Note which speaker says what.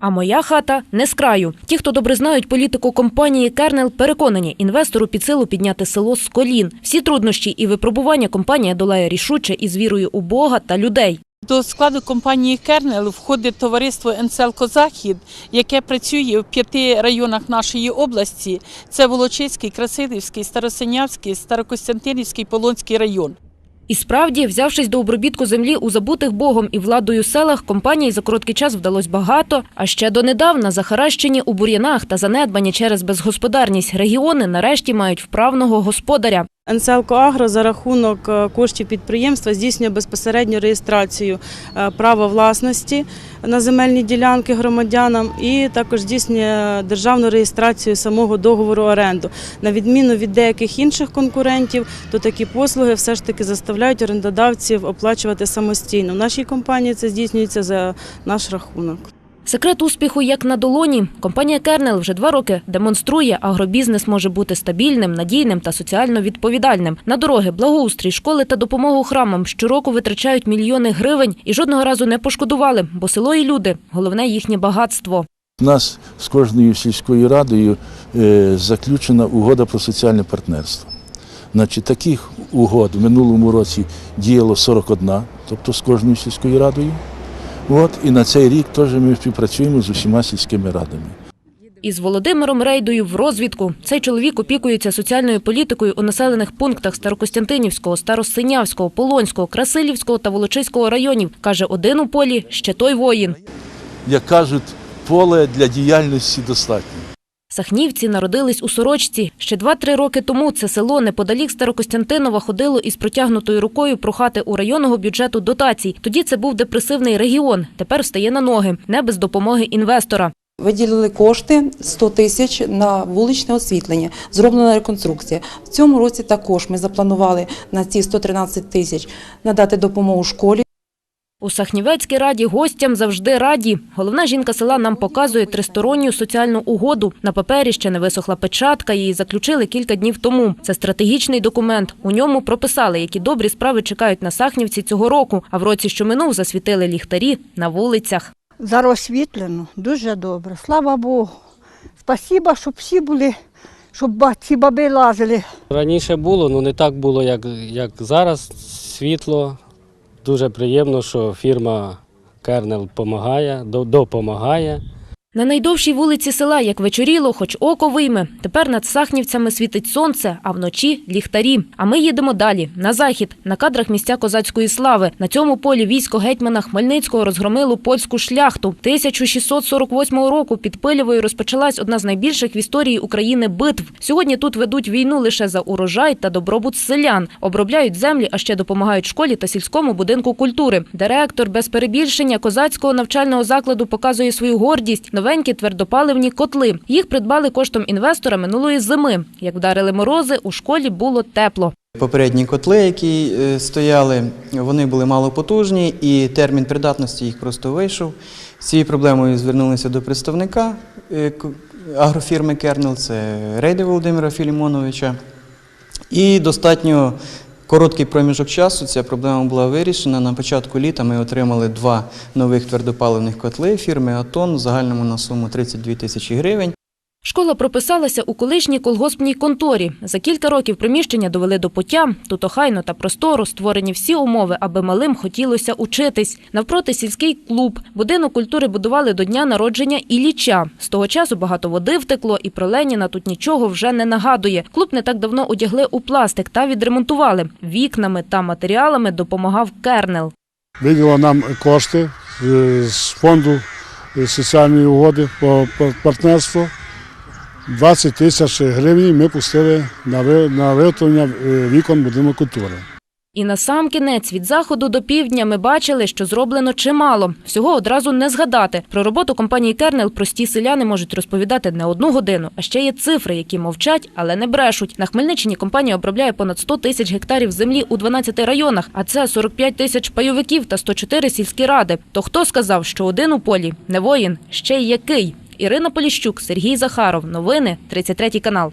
Speaker 1: А моя хата не з краю. Ті, хто добре знають політику компанії Кернел, переконані, інвестору під силу підняти село з колін. Всі труднощі і випробування компанія долає рішуче із вірою у Бога та людей.
Speaker 2: До складу компанії Кернел входить товариство «Енселко Захід, яке працює в п'яти районах нашої області. Це Волочиський, Красилівський, Старосинявський, Старокостянтинівський, Полонський район.
Speaker 1: І справді, взявшись до обробітку землі у забутих Богом і владою селах, компанії за короткий час вдалось багато. А ще донедавна захаращені у бур'янах та занедбані через безгосподарність регіони нарешті мають вправного господаря.
Speaker 3: НСЛКО Агро за рахунок е, коштів підприємства здійснює безпосередню реєстрацію е, права власності на земельні ділянки громадянам і також здійснює державну реєстрацію самого договору оренду. На відміну від деяких інших конкурентів, то такі послуги все ж таки заставляють орендодавців оплачувати самостійно. В нашій компанії це здійснюється за наш рахунок.
Speaker 1: Секрет успіху як на долоні. Компанія Кернел вже два роки демонструє, агробізнес може бути стабільним, надійним та соціально відповідальним. На дороги, благоустрій, школи та допомогу храмам щороку витрачають мільйони гривень і жодного разу не пошкодували, бо село і люди головне їхнє багатство.
Speaker 4: У нас з кожною сільською радою е, заключена угода про соціальне партнерство. Значить, таких угод в минулому році діяло 41, тобто з кожною сільською радою. От, і на цей рік теж ми співпрацюємо з усіма сільськими радами.
Speaker 1: Із Володимиром Рейдою в розвідку. Цей чоловік опікується соціальною політикою у населених пунктах Старокостянтинівського, Старосинявського, Полонського, Красилівського та Волочиського районів. Каже, один у полі ще той воїн.
Speaker 4: Як кажуть, поле для діяльності достатньо.
Speaker 1: Сахнівці народились у Сорочці. Ще два-три роки тому це село неподалік Старокостянтинова ходило із протягнутою рукою прохати у районного бюджету дотацій. Тоді це був депресивний регіон. Тепер встає на ноги, не без допомоги інвестора.
Speaker 5: Виділили кошти 100 тисяч на вуличне освітлення, зроблена реконструкція. В цьому році також ми запланували на ці 113 тисяч надати допомогу школі.
Speaker 1: У Сахнівецькій раді гостям завжди раді. Головна жінка села нам показує тристоронню соціальну угоду. На папері ще не висохла печатка, її заключили кілька днів тому. Це стратегічний документ. У ньому прописали, які добрі справи чекають на Сахнівці цього року. А в році, що минув, засвітили ліхтарі на вулицях.
Speaker 6: Зараз освітлено, дуже добре. Слава Богу. Спасіба, щоб всі були, щоб ці баби лазили.
Speaker 7: Раніше було, ну не так було, як, як зараз. Світло. Дуже приємно, що фірма Кернел допомагає, допомагає.
Speaker 1: На найдовшій вулиці села, як вечоріло, хоч око вийме. Тепер над Сахнівцями світить сонце, а вночі ліхтарі. А ми їдемо далі, на захід, на кадрах місця козацької слави. На цьому полі військо гетьмана Хмельницького розгромило польську шляхту. 1648 року під Пилєвою розпочалась одна з найбільших в історії України битв. Сьогодні тут ведуть війну лише за урожай та добробут селян. Обробляють землі, а ще допомагають школі та сільському будинку культури. Директор без перебільшення козацького навчального закладу показує свою гордість. Новенькі твердопаливні котли. Їх придбали коштом інвестора минулої зими. Як вдарили морози, у школі було тепло.
Speaker 8: Попередні котли, які е, стояли, вони були малопотужні і термін придатності їх просто вийшов. З цією проблемою звернулися до представника е, агрофірми Кернел, це Рейди Володимира Філімоновича. І достатньо короткий проміжок часу ця проблема була вирішена. На початку літа ми отримали два нових твердопаливних котли фірми Атон загальному на суму 32 тисячі гривень.
Speaker 1: Школа прописалася у колишній колгоспній конторі. За кілька років приміщення довели до пуття. Тут охайно та просторо створені всі умови, аби малим хотілося учитись. Навпроти сільський клуб. Будинок культури будували до дня народження Ілліча. З того часу багато води втекло, і про Леніна тут нічого вже не нагадує. Клуб не так давно одягли у пластик та відремонтували. Вікнами та матеріалами допомагав Кернел.
Speaker 9: виділила нам кошти е, з фонду е, соціальної угоди по партнерству. 20 тисяч гривень ми пустили на ви- виготовлення е, вікон будинку культури.
Speaker 1: І на сам кінець від заходу до півдня ми бачили, що зроблено чимало. Всього одразу не згадати. Про роботу компанії Кернел прості селяни можуть розповідати не одну годину, а ще є цифри, які мовчать, але не брешуть. На Хмельниччині компанія обробляє понад 100 тисяч гектарів землі у 12 районах, а це 45 тисяч пайовиків та 104 сільські ради. То хто сказав, що один у полі не воїн, ще й який? Ірина Поліщук, Сергій Захаров. Новини 33 канал.